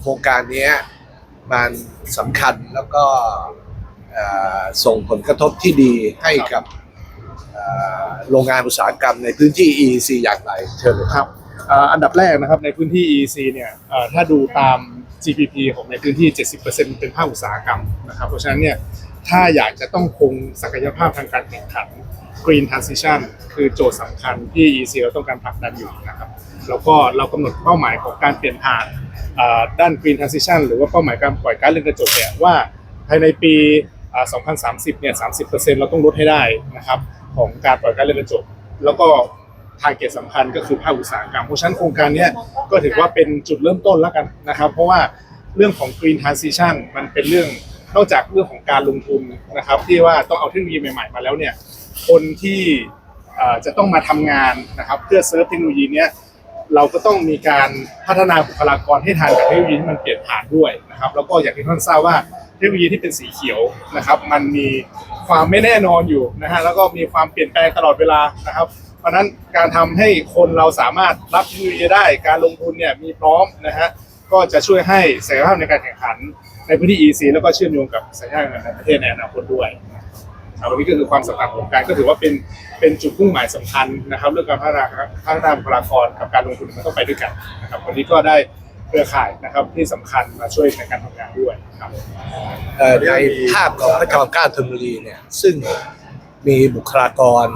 โครงการนี้มันสำคัญแล้วก็ส่งผลกระทบที่ดีให้กับโรงงานอุตสาหกรรมในพื้นที่ EEC อย่างไรเชิญเลยครับอันดับแรกนะครับในพื้นที่ EEC เนี่ยถ้าดูตาม GPP ของในพื้นที่ 70%เป็นภาคอุตสาหกรรมนะครับ เพราะฉะนั้นเนี่ยถ้าอยากจะต้องคงศักยภาพทางการแข่งขัน Green Transition คือโจทย์สำคัญที่ EEC เราต้องการผลักดันอยู่นะครับ แล้วก็เรากำหนดเป้าหมายของการเปลี่ยนผ่านด้าน Green Transition หรือว่าเป้าหมายการปล่อยก๊าซเรือนกระจกเนี่ยว่าภายในปีเอ่อ2030 เนี่ย 30%เราต้องลดให้ได้นะครับของการปล่อยก๊าซเรือนกระจก แล้วก็ทาร์เก็ตสำคัญก็คือภาคอุตสาหกรรม เพราะฉะนั้นโครงการนี้ก็ถือว่าเป็นจุดเริ่มต้นแล้วกันนะครับ เพราะว่าเรื่องของ Green Transition มันเป็นเรื่องนอกจากเรื่องของการลงทุนนะครับ ที่ว่าต้องเอาเทคโนโลยีใหม่ๆมาแล้วเนี่ยคนที่จะต้องมาทำงานนะครับเพื่อเซิร์ฟเทคโนโลยีเนี้ย เราก็ต้องมีการพัฒนาบุคลากรให้ทันกับเทคโนโลยีที่มันเปลี่ยนผ่านด้วยนะครับแล้วก็อย่างที่ท่านทราบว่าเทคโนโลยีที่เป็นสีเขียวนะครับ มันมีความไม่แน่นอนอยู่นะฮะแล้วก็มีความเปลี่ยนแปลงตลอดเวลานะครับ เพราะนั้นการทำให้คนเราสามารถรับเทคโนโลยีได้ การลงทุนเนี่ยมีพร้อมนะฮะก็จะช่วยให้ศักยภาพในการแข่งขันในพื้นที่ EC แล้วก็เชื่อมโยงกับศักยภาพในประเทศในอนาคตด้วย ครับวันนี้ก็คือความสำคัญของการก็ถือว่าเป็นเป็นจุดมุ่งหมายสำคัญนะครับเรื่องการพัฒนาพัฒนาบุคลากรกับการลงทุนมันต้องไปด้วยกันนะครับวันนี้ก็ได้เครือข่ายนะครับที่สำคัญมาช่วยในการทำงานด้วยครับเอ่อในภาพของพระจอมเกล้าธนบุรีเนี่ยซึ่งมีบุคลากร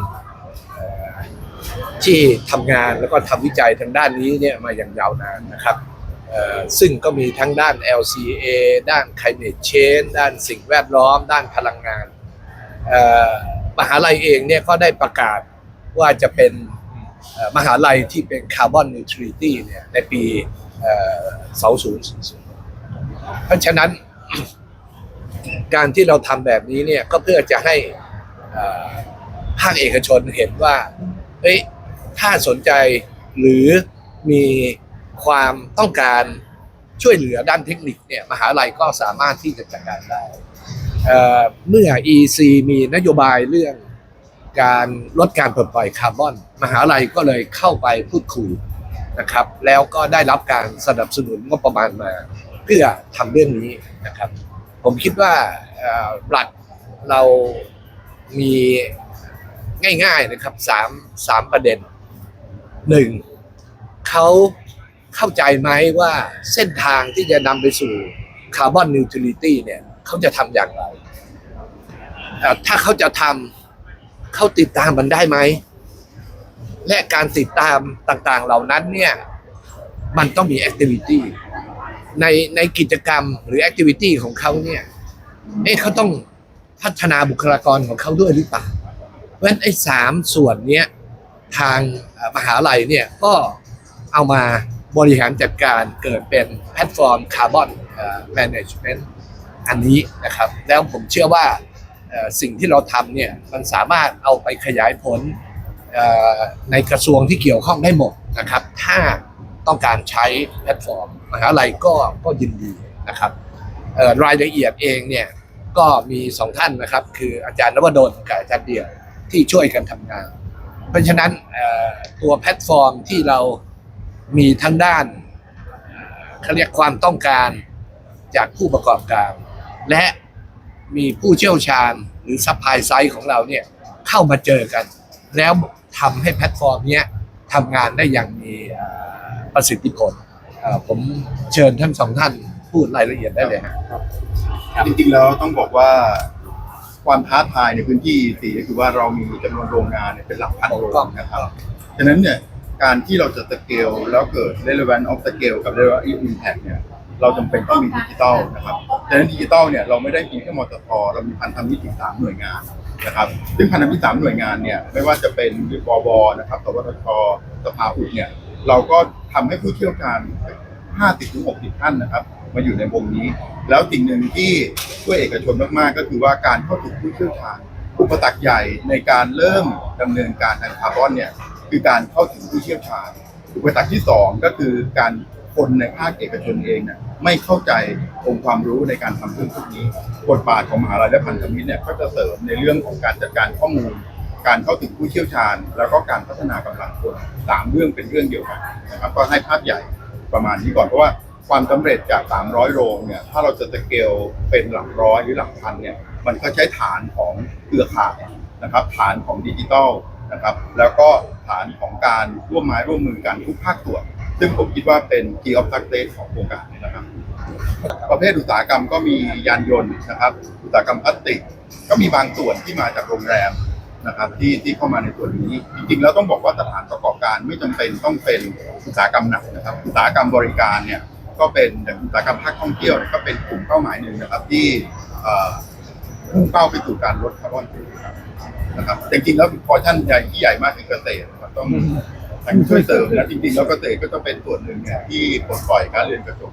เอ่อที่ทำงานแล้วก็ทำวิจัยทางด้านนี้เนี่ยมาอย่างยาวนานนะครับเอ่อซึ่งก็มีทั้งด้าน LCA ด้าน climate change ด้านสิ่งแวดล้อม ด้านพลังงาน มหาลัยเองเนี่ยก็ได้ประกาศว่าจะเป็นมหาลัยที่เป็นคาร์บอนนิวทริตี้เนี่ยในปี2040เพราะฉะนั้นการที่เราทำแบบนี้เนี่ยก็เพื่อจะให้ภาคเอกชนเห็นว่าเฮ้ยถ้าสนใจหรือมีความต้องการช่วยเหลือด้านเทคนิคเนี่ยมหาลัยก็สามารถที่จะจัดการได้ เมื่อ EC มีนโยบายเรื่องการลดการปลดปล่อยคาร์บอน มหาลัยก็เลยเข้าไปพูดคุยนะครับ แล้วก็ได้รับการสนับสนุนงบประมาณมา เพื่อทำเรื่องนี้นะครับ ผมคิดว่าหลักเรามีง่ายๆนะครับสามสามประเด็นหนึ่งเขาเข้าใจไหมว่าเส้นทางที่จะนำไปสู่คาร์บอนนิวท r ลิตี้เนี่ย เขาจะทำอย่างไรถ้าเขาจะทำเขาติดตามมันได้ไหม และการติดตามต่างๆ เหล่านั้นเนี่ย มันต้องมีแอคทิวิตี้ในในกิจกรรมหรือแอคทิวิตี้ของเขาเนี่ยเอ๊ะเขาต้องพัฒนาบุคลากรของเขาด้วยหรือเปล่า เพราะฉะนั้นไอ้สามส่วนเนี้ยทางมหาลัยเนี่ยก็เอามาบริหารจัดการเกิดเป็นแพลตฟอร์มคาร์บอนแมネจเมนต์ อันนี้นะครับ แล้วผมเชื่อว่าสิ่งที่เราทำเนี่ยมันสามารถเอาไปขยายผลในกระทรวงที่เกี่ยวข้องได้หมดนะครับ ถ้าต้องการใช้แพลตฟอร์มมหาลัยก็ก็ยินดีนะครับรายละเอียดเองเนี่ยก็มีสองท่านนะครับ คืออาจารย์นวดลกับอาจารย์เดียวที่ช่วยกันทำงาน เพราะฉะนั้นตัวแพลตฟอร์มที่เรามีทั้งด้านเขาเรียกความต้องการจากผู้ประกอบการ และมีผู้เชี่ยวชาญหรือซัพพลายไซด์ของเราเนี่ยเข้ามาเจอกัน แล้วทำให้แพลตฟอร์มเนี้ยทำงานได้อย่างมีเอ่อประสิทธิผลเอ่อผมเชิญทั้งสองท่านพูดรายละเอียดได้เลยฮะจริงๆแล้วต้องบอกว่าความท้าทายในพื้นที่สีก็คือว่าเรามีจำนวนโรงงานเนี่ยเป็นหลักพันโรงนะครับฉะนั้นเนี่ยการที่เราจะสเกลแล้วเกิด relevant of scale กับ relevant impact เนี่ยเราจำเป็นต้องมีดิจิตอลนะครับ ฉะนั้นดิจิตอลเนี่ยเราไม่ได้มีแค่มอตอเรามีพันธมิตรอีกสามหน่วยงานนะครับ ซึ่งพันธมิตรสามหน่วยงานเนี่ยไม่ว่าจะเป็นบวนะครับสวทชสภาอุดเนี่ยเราก็ทำให้ผู้เชี่ยวชาญ50ถึง60 ท่านนะครับ มาอยู่ในวงนี้ แล้วสิ่งหนึ่งที่ช่วยเอกชนมากๆ ก็คือว่าการเข้าถึงผู้เชี่ยวชาญอุปสรรคใหญ่ในการเริ่มดำเนินการทางคาร์บอนเนี่ยคือการเข้าถึงผู้เชี่ยวชาญ อุปสรรคที่สองก็คือการคนในภาคเอกชนเองเนี่ย ไม่เข้าใจองค์ความรู้ในการทำเรื่องพวกนี้บทบาทของมหาลัยและพันธมิตรเนี่ยก็จะเสริมในเรื่องของการจัดการข้อมูล การเข้าถึงผู้เชี่ยวชาญ แล้วก็การพัฒนากำลังคนสามเรื่องเป็นเรื่องเดียวกันนะครับก็ให้ภาพใหญ่ประมาณนี้ก่อนเพราะว่าความสำเร็จจาก 300 โรงเนี่ยถ้าเราจะสเกลเป็นหลักร้อยหรือหลักพันเนี่ยมันก็ใช้ฐานของเครือข่ายนะครับฐานของดิจิทัลนะครับแล้วก็ฐานของการร่วมไม้ร่วมมือกันทุกภาคส่วน ซึ่งผมคิดว่าเป็น key of success ของโครงการนี้นะครับ ประเภทอุตสาหกรรมก็มียานยนต์นะครับ อุตสาหกรรมพลาสติก ก็มีบางส่วนที่มาจากโรงแรมนะครับที่ที่เข้ามาในส่วนนี้ จริงๆแล้วต้องบอกว่าสถานประกอบการไม่จำเป็นต้องเป็นอุตสาหกรรมหนักนะครับอุตสาหกรรมบริการเนี่ยก็เป็นแต่อุตสาหกรรมภาคท่องเที่ยวก็เป็นกลุ่มเป้าหมายหนึ่งนะครับที่พุ่งเป้าไปสู่การลดคาร์บอนนะครับแต่จริงๆแล้วพอท่านใหญ่ที่ใหญ่มากคือเกษตรนะครับต้อง ต้งช่วยเสริมนะจริงๆแล้วเกษตรก็จะเป็นส่วนหนึ่งเนี่ยที่ปลดปล่อยการเรือนกระจก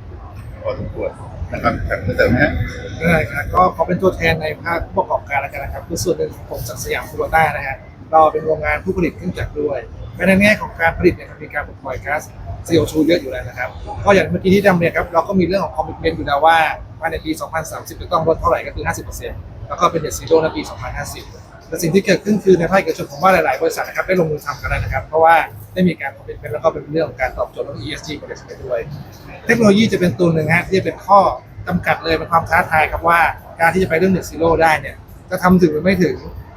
พอสมควรนะครับอยากจะเสริมฮะได้ครับก็ขอเป็นตัวแทนในภาคผู้ประกอบการแล้วกันนะครับคือส่วนหนึ่งของผมจากสยามคูโบต้านะฮะเราเป็นโรงงานผู้ผลิตเครื่องจักรด้วยในแง่ของการผลิตเนี่ยครับมีการปล่อยก๊าซ CO2 เยอะอยู่แล้วนะครับก็อย่างเมื่อกี้ที่ดำเนี่ยครับเราก็มีเรื่องของคอมมิชเมนต์อยู่แล้วว่าภายในปี 2030 จะต้องลดเท่าไหร่ก็คือ 50%แล้วก็เป็นเน็ตซีโร่ในปี 2050แต่สิ่งที่เกิดขึ้นคือในภาคเอกชนผมว่าหลาย ๆ บริษัทนะครับได้ลงมือทำกันแล้วนะครับ เพราะว่า ได้มีการคอมเมนต์แล้วก็เป็นเรื่องของการตอบโจทย์เรื่อง ESG ของบริษัทด้วย เทคโนโลยีจะเป็นตัวหนึ่งฮะที่จะเป็นข้อจำกัดเลยเป็นความท้าทายครับว่าการที่จะไปเรื่องเน็ตซีโร่ได้เนี่ยจะทำถึงหรือไม่ถึง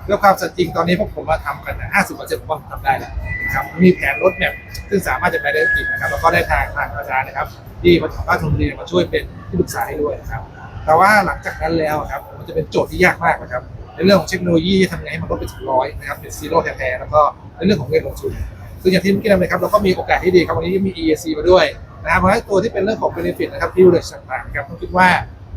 ด้วยความจริงตอนนี้พวกผมมาทำกันนะ50%ผมว่าทำได้แล้วนะครับมีแผนรถแมพซึ่งสามารถจะไปได้จริงนะครับแล้วก็ได้ทางทางอาจารย์นะครับ ที่มาทำบ้านทุนเรีมาช่วยเป็นที่ปรึกษาให้ด้วยนะครับ แต่ว่าหลังจากนั้นแล้วครับมันจะเป็นโจทย์ที่ยากมากนะครับในเรื่องของเทคโนโลยีทำไงให้มันลดไปถึงร้อยนะครับเป็นซีโร่แท้ๆแล้วก็ในเรื่องของเงินลงทุน ซึ่งอย่างที่เมื่อกี้นำเลยครับเราก็มีโอกาสที่ดีครับวันนี้มี EAC มาด้วยนะครับเพราะฉะนั้นตัวที่เป็นเรื่องของ benefit นะครับ privilege ต่างๆครับผมคิดว่า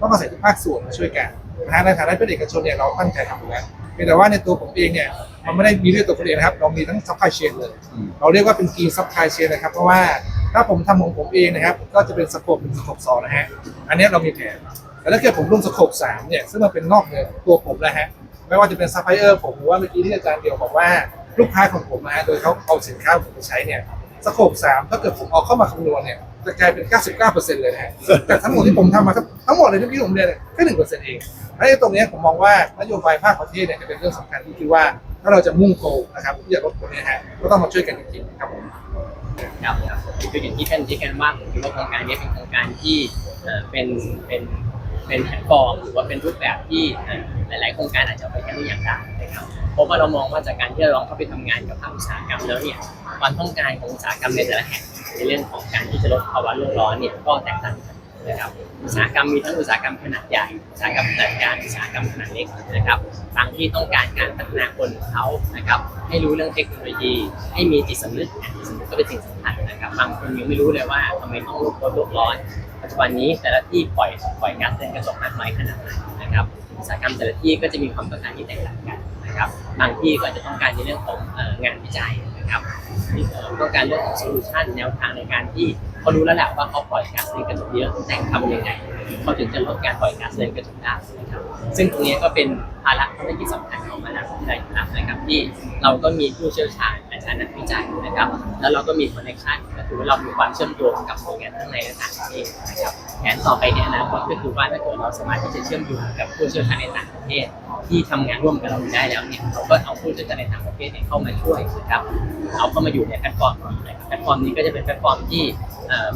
ต้องอาศัยทุกภาคส่วนมาช่วยกันนะฮะในฐานะเป็นเอกชนเนี่ยเราตั้งใจทำอยู่แล้วเพียงแต่ว่าในตัวผมเองเนี่ยมันไม่ได้มีด้วยตัวผมเองนะครับ เรามีทั้ง supply chain เลย เราเรียกว่าเป็น green supply chain นะครับ เพราะว่าถ้าผมทำของผมเองนะครับ ก็จะเป็นสโคปหนึ่งสโคปสองนะฮะอันนี้เรามีแผนแต่ถ้าเกิดผมลงสโคปสามเนี่ยซึ่งมันเป็นนอกเหนือตัวผมนะฮะไม่ว่าจะเป็นซัพพลายเออร์ผมหรือว่าเมื่อกี้ที่อาจารย์เดียวบอกว่า ลูกค้าของผมนะฮะโดยเขาเอาสินค้าของผมไปใช้เนี่ยสโคปสามถ้าเกิดผมเอาเข้ามาคำนวณเนี่ยจะกลายเป็น 99%เลยนะฮะแต่ทั้งหมดที่ผมทำมาทั้งทั้งหมดเลยที่ผมเรียนเนี่ยแค่หนึ่งเปอร์เซ็นต์เองไอ้ตรงนี้ผมมองว่านโยบายภาคประเทศเนี่ยจะเป็นเรื่องสำคัญที่คิดว่า ถ้าเราจะมุ่งโกนะครับที่จะลดตรงนี้ฮะก็ต้องมาช่วยกันจริงๆครับผมครับคืออย่างที่ท่านที่กันว่าผมคิดว่าโครงการนี้เป็นโครงการที่เป็นเป็นเป็นแพลตฟอร์มหรือว่าเป็นรูปแบบที่หลาย ๆ โครงการอาจจะไปใช้ได้อย่างได้นะครับ เพราะว่าเรามองว่าจากการที่เราลองเข้าไปทำงานกับภาคอุตสาหกรรมแล้วเนี่ยความต้องการของอุตสาหกรรมในแต่ละแห่งในเรื่องของการที่จะลดภาวะโลกร้อนเนี่ยก็แตกต่างกันนะครับอุตสาหกรรมมีทั้งอุตสาหกรรมขนาดใหญ่อุตสาหกรรมขนาดกลางอุตสาหกรรมขนาดเล็กนะครับบางที่ต้องการการพัฒนาคนของเขานะครับให้รู้เรื่องเทคโนโลยี ให้มีจิตสำนึกจิตสำนึกก็เป็นสิ่งสำคัญนะครับบางคนยังไม่รู้เลยว่าทำไมต้องลดโลกร้อน ปัจจุบันนี้แต่ละที่ปล่อยปล่อยก๊าซเรือนกระจกมากน้อยขนาดไหนนะครับอุตสาหกรรมแต่ละที่ก็จะมีความต้องการที่แตกต่างกันนะครับ บางที่ก็อาจจะต้องการในเรื่องของงานวิจัยนะครับต้องการเรื่องของโซลูชันแนวทางในการที่เขารู้แล้วแหละว่าเขาปล่อยก๊าซเรือนกระจกเยอะแต่ทำยังไงเขาถึงจะลดการปล่อยก๊าซเรือนกระจกได้นะครับซึ่งตรงนี้ก็เป็นภาระที่กิจสำคัญของมหาวิทยาลัยจุฬานะครับที่เราก็มีผู้เชี่ยวชาญ อาจารย์นักวิจัยนะครับ แล้วเราก็มีคอนเนคชั่นก็คือว่าเรามีความเชื่อมโยงกับหน่วยงานทั้งในและต่างประเทศนะครับแผนต่อไปในอนาคตก็คือว่าถ้าเกิดเราสามารถที่จะเชื่อมโยงกับผู้เชี่ยวชาญในต่างประเทศที่ทำงานร่วมกับเราได้แล้วเนี่ยเราก็เอาผู้เชี่ยวชาญในต่างประเทศเนี่ยเข้ามาช่วยนะครับเอาเข้ามาอยู่ในแพลตฟอร์มนี้แพลตฟอร์มนี้ก็จะเป็นแพลตฟอร์มที่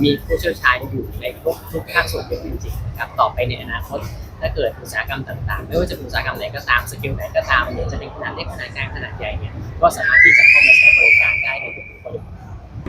มีผู้เชี่ยวชาญอยู่ในทุกทุกภาคส่วนจริงๆนะครับต่อไปในอนาคต ถ้าเกิดอุตสาหกรรมต่างๆ ไม่ว่าจะอุตสาหกรรมไหนก็ตามสกิลไหนก็ตามเนี่ยจะเป็นขนาดเล็กขนาดกลางขนาดใหญ่เนี่ยก็สามารถที่จะเข้ามาใช้บริการได้ในทุกๆบริบท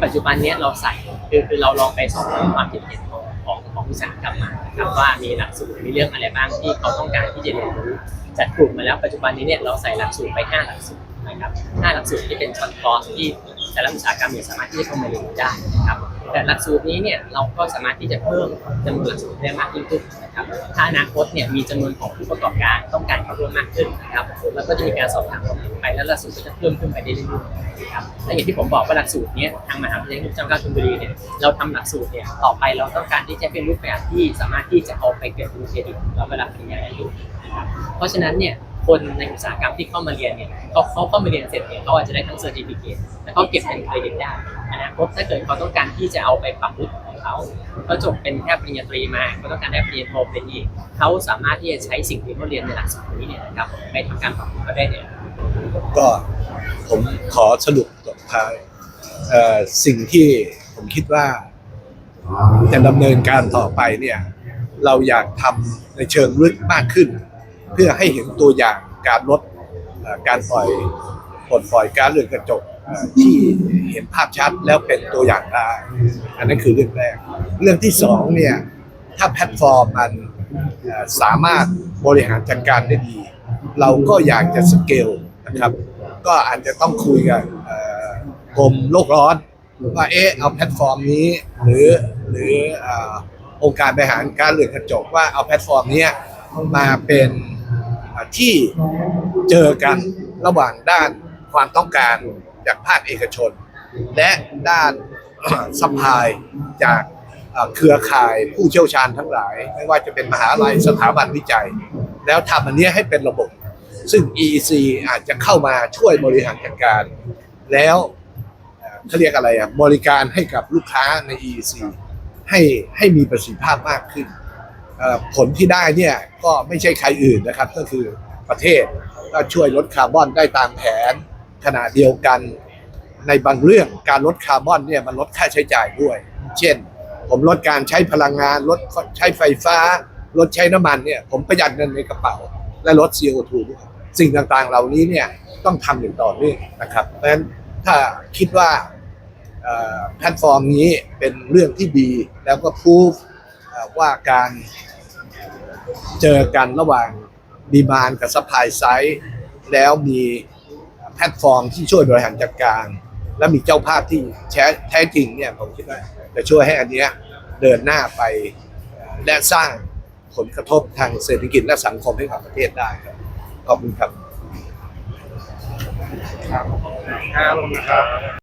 ปัจจุบันนี้เราใส่คือคือเราลองไปสอบถามความคิดเห็นของของของอุตสาหกรรมมานะครับว่ามีหลักสูตรมีเรื่องอะไรบ้างที่เขาต้องการที่จะเรียนรู้จัดกลุ่มมาแล้วปัจจุบันนี้เนี่ยเราใส่หลักสูตรไป5หลักสูตรนะครับ5หลักสูตรที่เป็นช็อตคอร์สที่แต่ละอุตสาหกรรมเนี่ยสามารถที่จะเข้ามาเรียนรู้ได้นะครับ แต่หลักสูตรนี้เนี่ยเราก็สามารถที่จะเพิ่มจำนวนหลักสูตรได้มากยิ่งขึ้นนะครับถ้าอนาคตเนี่ยมีจำนวนของผู้ประกอบการต้องการเข้าร่วมมากขึ้นนะครับแล้วก็จะมีการสอบถามเห็นไปแล้วหลักสูตรก็จะเพิ่มขึ้นไปเรื่อยๆนะครับและอย่างที่ผมบอกว่าหลักสูตรนี้ทางมหาวิทยาลัยเจังหวัดชลบุรีเนี่ยเราทำหลักสูตรเนี่ยต่อไปเราต้องการที่จะเป็นรูปแบบที่สามารถที่จะเอาไปเกิดเป็นเครดิตเราเวลาปริญญาอายุนะครับเพราะฉะนั้นเนี่ย คนในอุตสาหกรรมที่เข้ามาเรียนเนี่ยเขาเขาเข้ามาเรียนเสร็จเนี่ยเขาอาจจะได้ทั้งเซอร์ติฟิเคตแล้วเขาเก็บเป็นเครดิตได้อนาคตถ้าเกิดเขาต้องการที่จะเอาไปปรับยุทธ์ของเขาเขาจบเป็นแค่ปริญญาตรีมาเขาต้องการได้ปริญญาโทเป็นอีกเขาสามารถที่จะใช้สิ่งที่เขาเรียนในหลักสูตรนี้เนี่ยนะครับไปทำการปรับยุทธ์ก็ได้เนี่ยก็ผมขอสรุปตบท้ายสิ่งที่ผมคิดว่าจะดำเนินการต่อไปเนี่ย เราอยากทำในเชิงลึกมากขึ้น เพื่อให้เห็นตัวอย่างการลดการปล่อยปลดปล่อยกาซเรือนกระจกที่เห็นภาพชัดแล้วเป็นตัวอย่างได้อันนั้นคือเรื่องแรก เรื่องที่สองเนี่ยถ้าแพลตฟอร์มมันสามารถบริหารจัดการได้ดี เราก็อยากจะสเกลนะครับ ก็อาจจะต้องคุยกับกรมโลกร้อนว่าเอ๊ะเอาแพลตฟอร์มนี้ หรือหรือองค์การบริหารการเรือนกระจกว่าเอาแพลตฟอร์มนี้มาเป็น ที่เจอกันระหว่างด้านความต้องการจากภาคเอกชน และด้านซัพพายจากเครือข่ายผู้เชี่ยวชาญทั้งหลาย ไม่ว่าจะเป็นมหาลัยสถาบันวิจัย แล้วทำอันนี้ให้เป็นระบบ ซึ่ง EEC อาจจะเข้ามาช่วยบริหารจัดการ แล้วเขาเรียกอะไรอะบริการให้กับลูกค้าใน EEC ให้ให้มีประสิทธิภาพมากขึ้น ผลที่ได้เนี่ยก็ไม่ใช่ใครอื่นนะครับ ก็คือประเทศก็ช่วยลดคาร์บอนได้ตามแผนขณะเดียวกันในบางเรื่องการลดคาร์บอนเนี่ยมันลดค่าใช้จ่ายด้วย เช่น ผมลดการใช้พลังงาน ลดใช้ไฟฟ้า ลดใช้น้ำมันเนี่ยผมประหยัดเงินในกระเป๋า และลด CO2 ด้วยสิ่งต่างๆ เหล่านี้เนี่ยต้องทำอย่างต่อเนื่องนะครับ เพราะฉะนั้นถ้าคิดว่าแพลตฟอร์มนี้เป็นเรื่องที่ดีแล้วก็พูฟ ว่าการเจอกันระหว่างดีมานกับซัพพลายไซด์แล้วมีแพลตฟอร์มที่ช่วยบริหารจัดการ และมีเจ้าภาพที่แท้แท้จริงเนี่ยผมคิดว่าจะช่วยให้อันเนี้ยเดินหน้าไปและสร้างผลกระทบทางเศรษฐกิจและสังคมให้กับประเทศได้ครับขอบคุณครับ ครับ